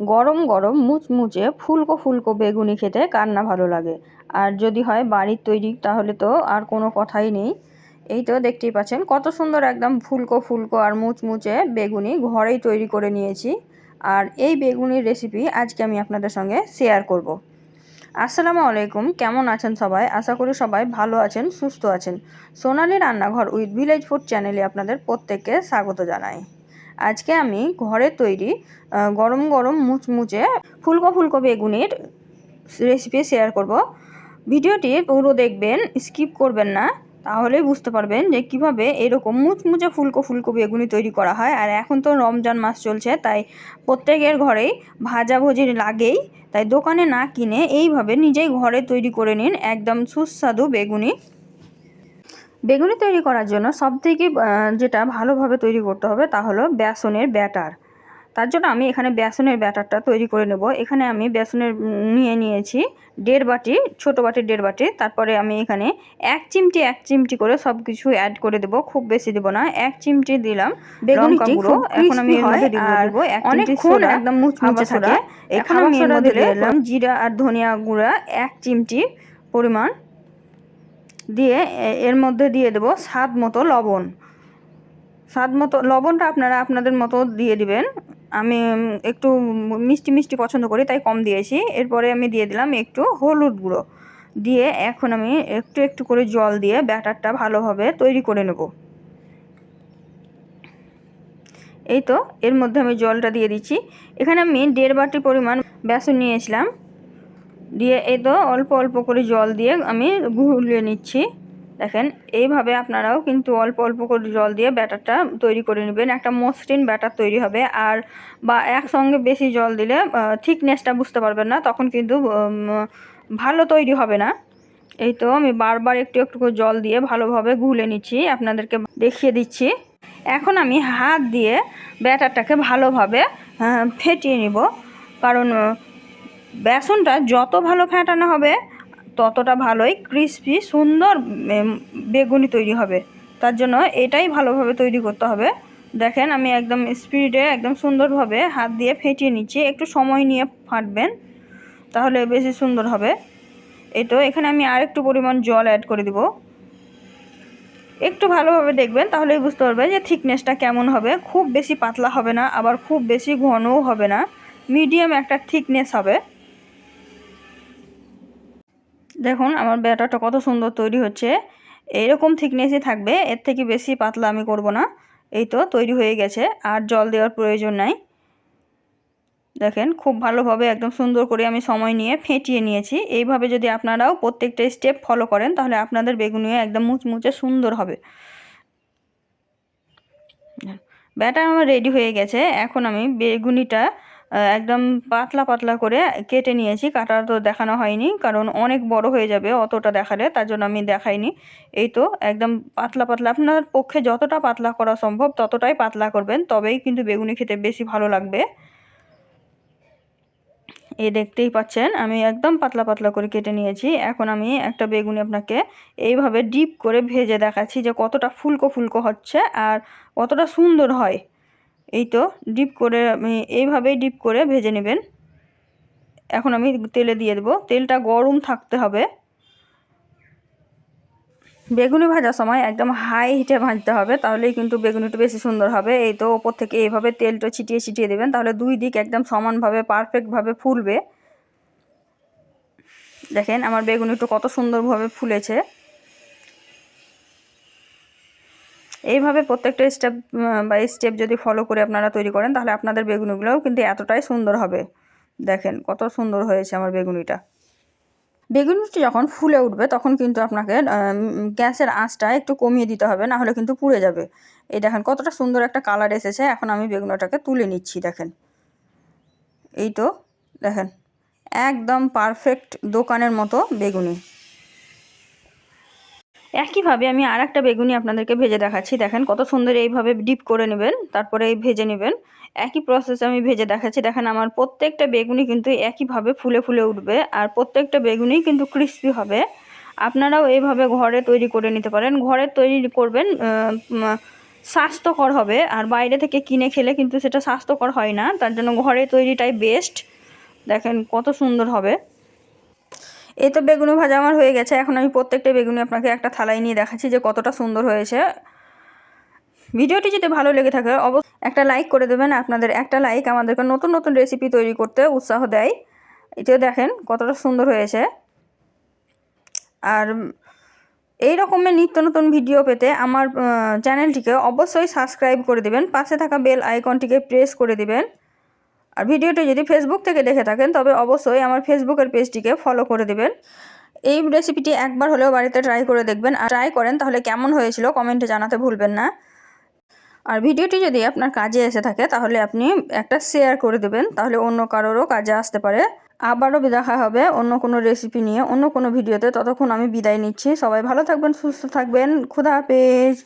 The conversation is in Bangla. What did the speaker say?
গরম গরম মুচমুচে ফুলকো ফুলকো বেগুনি খেতে কার না ভালো লাগে। আর যদি হয় বাড়ির তৈরি, তাহলে তো আর কোনো কথাই নেই। এই তো দেখতেই পাচ্ছেন কত সুন্দর একদম ফুলকো ফুলকো আর মুচমুচে বেগুনি ঘরেই তৈরি করে নিয়েছি। আর এই বেগুনির রেসিপি আজকে আমি আপনাদের সঙ্গে শেয়ার করব। আসসালামু আলাইকুম, কেমন আছেন সবাই? আশা করি সবাই ভালো আছেন, সুস্থ আছেন। সোনালি রান্নাঘর উইথ ভিলেজ ফুড চ্যানেলে আপনাদের প্রত্যেককে স্বাগত জানাই। আজকে আমি ঘরে তৈরি গরম গরম মুচমুচে ফুলকো ফুলকো বেগুনের রেসিপি শেয়ার করব। ভিডিওটি পুরো দেখবেন স্কিপ করবেন না তাহলেই বুঝতে পারবেন যে কীভাবে এরকম মুচমুচে ফুলকো ফুলকো বেগুনি তৈরি করা হয়। আর এখন তো রমজান মাস চলছে, তাই প্রত্যেকের ঘরেই ভাজাভুজি লাগেই, তাই দোকানে না কিনে এইভাবে নিজেই ঘরে তৈরি করে নিন একদম সুস্বাদু বেগুনি। বেগুনি তৈরি করার জন্য সবথেকে যেটা ভালোভাবে তৈরি করতে হবে তা হলো বেসনের ব্যাটার। তার জন্য আমি এখানে বেসনের ব্যাটারটা তৈরি করে নেব। এখানে আমি বেসনের নিয়ে নিয়েছি দেড় বাটি ছোট বাটি দেড় বাটি। তারপরে আমি এখানে এক চিমটি এক চিমটি করে সব কিছু অ্যাড করে দেব। খুব বেশি দেব না। এক চিমটি দিলাম বেগুনিটি এখন আমি এর মধ্যে দিব এক চিমটি সোডা। একদম মুচমুচে থাকে। এখন আমি এর মধ্যে দিলাম জিরা আর ধনিয়া গুঁড়া এক চিমটি পরিমাণ। দিয়ে এর মধ্যে দিয়ে দেব স্বাদ মতো লবণ। স্বাদ মতো, লবণটা আপনারা আপনাদের মতো দিয়ে দিবেন। আমি একটু মিষ্টি মিষ্টি পছন্দ করি, তাই কম দিয়েছি। এরপরে আমি দিয়ে দিলাম একটু হলুদ গুঁড়ো। দিয়ে এখন আমি একটু একটু করে জল দিয়ে ব্যাটারটা ভালোভাবে তৈরি করে নেব। এই তো, এর মধ্যে আমি জলটা দিয়ে দিচ্ছি। এখানে আমি দেড় বাটি পরিমাণ বেসন নিয়েছিলাম। দিয়ে এই তো অল্প অল্প করে জল দিয়ে আমি গুলিয়ে নিচ্ছি। দেখেন, এইভাবে আপনারাও কিন্তু অল্প অল্প করে জল দিয়ে ব্যাটারটা তৈরি করে নেবেন। একটা মসৃণ ব্যাটার তৈরি হবে আর বা একসঙ্গে বেশি জল দিলে থিকনেসটা বুঝতে পারবেন না, তখন কিন্তু ভালো তৈরি হবে না। এই তো আমি বারবার একটু একটু করে জল দিয়ে ভালোভাবে গুলে নিচ্ছি, আপনাদেরকে দেখিয়ে দিচ্ছি। এখন আমি হাত দিয়ে ব্যাটারটাকে ভালোভাবে ফেটিয়ে নিব। কারণ বেসনটা যত ভালো ফেটানো হবে, ততটা ভালোই ক্রিসপি সুন্দর বেগুনি তৈরি হবে। তার জন্য এটাই ভালোভাবে তৈরি করতে হবে। দেখেন আমি একদম স্পিডে, একদম সুন্দরভাবে হাত দিয়ে ফেটিয়ে নিচ্ছি। একটু সময় নিয়ে ফাটবেন, তাহলে বেশি সুন্দর হবে। এই তো, এখানে আমি আর একটু পরিমাণ জল অ্যাড করে দিব। একটু ভালোভাবে দেখবেন, তাহলেই বুঝতে পারবে যে থিকনেসটা কেমন হবে। খুব বেশি পাতলা হবে না, আবার খুব বেশি ঘনও হবে না। মিডিয়াম একটা থিকনেস হবে। দেখুন, আমার ব্যাটারটা কত সুন্দর তৈরি হচ্ছে। এইরকম থিকনেসই থাকবে, এর থেকে বেশি পাতলা আমি করব না। এই তো তৈরি হয়ে গেছে, আর জল দেওয়ার প্রয়োজন নাই। দেখেন, খুব ভালোভাবে একদম সুন্দর করে আমি সময় নিয়ে ফেটিয়ে নিয়েছি। এইভাবে যদি আপনারাও প্রত্যেকটা স্টেপ ফলো করেন, তাহলে আপনাদের বেগুনিও একদম মুচমুচে সুন্দর হবে। ব্যাটার আমার রেডি হয়ে গেছে। এখন আমি বেগুনিটা একদম পাতলা পাতলা করে কেটে নিয়েছি। কাটা তো দেখানো হয়নি, কারণ অনেক বড় হয়ে যাবে অতটা দেখালে, তার জন্য আমি দেখাইনি। এই তো একদম পাতলা পাতলা, আপনার পক্ষে যতটা পাতলা করা সম্ভব ততটাই পাতলা করবেন, তবেই কিন্তু বেগুনি খেতে বেশি ভালো লাগবে। এ দেখতেই পাচ্ছেন, আমি একদম পাতলা পাতলা করে কেটে নিয়েছি। এখন আমি একটা বেগুনি আপনাকে এইভাবে ডিপ করে ভেজে দেখাচ্ছি যে কতটা ফুলকো ফুলকো হচ্ছে আর কতটা সুন্দর হয়। এই তো ডিপ করে আমি এইভাবেই ডিপ করে ভেজে নেবেন। এখন আমি তেলে দিয়ে দেবো। তেলটা গরম থাকতে হবে। বেগুনি ভাজার সময় একদম হাই হিটে ভাজতে হবে, তাহলেই কিন্তু বেগুনিটা বেশি সুন্দর হবে। এই তো ওপর থেকে এইভাবে তেলটা ছিটিয়ে ছিটিয়ে দেবেন, তাহলে দুই দিক একদম সমানভাবে পারফেক্টভাবে ফুলবে। দেখেন আমার বেগুনিটা কত সুন্দরভাবে ফুলেছে। এইভাবে প্রত্যেকটা স্টেপ বা স্টেপ যদি ফলো করে আপনারা তৈরি করেন, তাহলে আপনাদের বেগুনিগুলোও কিন্তু এতটাই সুন্দর হবে। দেখেন কত সুন্দর হয়েছে আমার বেগুনিটা। বেগুনিটি যখন ফুলে উঠবে, তখন কিন্তু আপনাকে গ্যাসের আঁচটা একটু কমিয়ে দিতে হবে, না হলে কিন্তু পুড়ে যাবে। এই দেখেন কতটা সুন্দর একটা কালার এসেছে, এখন আমি বেগুনটাকে তুলে নিচ্ছি, দেখেন। এই তো, দেখেন, একদম পারফেক্ট দোকানের মতো বেগুনি। একইভাবে আমি আর একটা বেগুনি আপনাদেরকে ভেজে দেখাচ্ছি। দেখেন কত সুন্দর এইভাবে ডিপ করে নেবেন, তারপরে এই ভেজে নেবেন। একই প্রসেসে আমি ভেজে দেখাচ্ছি। দেখেন আমার প্রত্যেকটা বেগুনি কিন্তু একইভাবে ফুলে ফুলে উঠবে আর প্রত্যেকটা বেগুনি কিন্তু ক্রিস্পি হবে। আপনারাও এইভাবে ঘরে তৈরি করে নিতে পারেন। ঘরে তৈরি করবেন স্বাস্থ্যকর হবে আর বাইরে থেকে কিনে খেলে কিন্তু সেটা স্বাস্থ্যকর হয় না। তার জন্য ঘরে তৈরিটাই বেস্ট দেখেন কত সুন্দর হবে। এই তো বেগুনি ভাজা আমার হয়ে গেছে। এখন আমি প্রত্যেকটা বেগুনি আপনাকে একটা থালায় নিয়ে দেখাচ্ছি যে কতটা সুন্দর হয়েছে। ভিডিওটি যদি ভালো লেগে থাকে, অবশ্যই একটা লাইক করে দেবেন। আপনাদের একটা লাইক আমাদেরকে নতুন নতুন রেসিপি তৈরি করতে উৎসাহ দেয়। এটিও দেখেন কতটা সুন্দর হয়েছে। আর এই রকমের নিত্য নতুন ভিডিও পেতে আমার চ্যানেলটিকে অবশ্যই সাবস্ক্রাইব করে দেবেন। পাশে থাকা বেল আইকনটিকে প্রেস করে দিবেন। আর ভিডিওটি যদি ফেসবুক থেকে দেখে থাকেন, তবে অবশ্যই আমার ফেসবুকের পেজটিকে ফলো করে দেবেন। এই রেসিপিটি একবার হলেও বাড়িতে ট্রাই করে দেখবেন আর ট্রাই করেন, তাহলে কেমন হয়েছিল কমেন্টে জানাতে ভুলবেন না। আর ভিডিওটি যদি আপনার কাজে এসে থাকে, তাহলে আপনি একটা শেয়ার করে দেবেন, তাহলে অন্য কারোরও কাজে আসতে পারে। আবারও দেখা হবে অন্য কোনো রেসিপি নিয়ে, অন্য কোনো ভিডিওতে। ততক্ষণ আমি বিদায় নিচ্ছি। সবাই ভালো থাকবেন, সুস্থ থাকবেন। খুদা হাফেজ।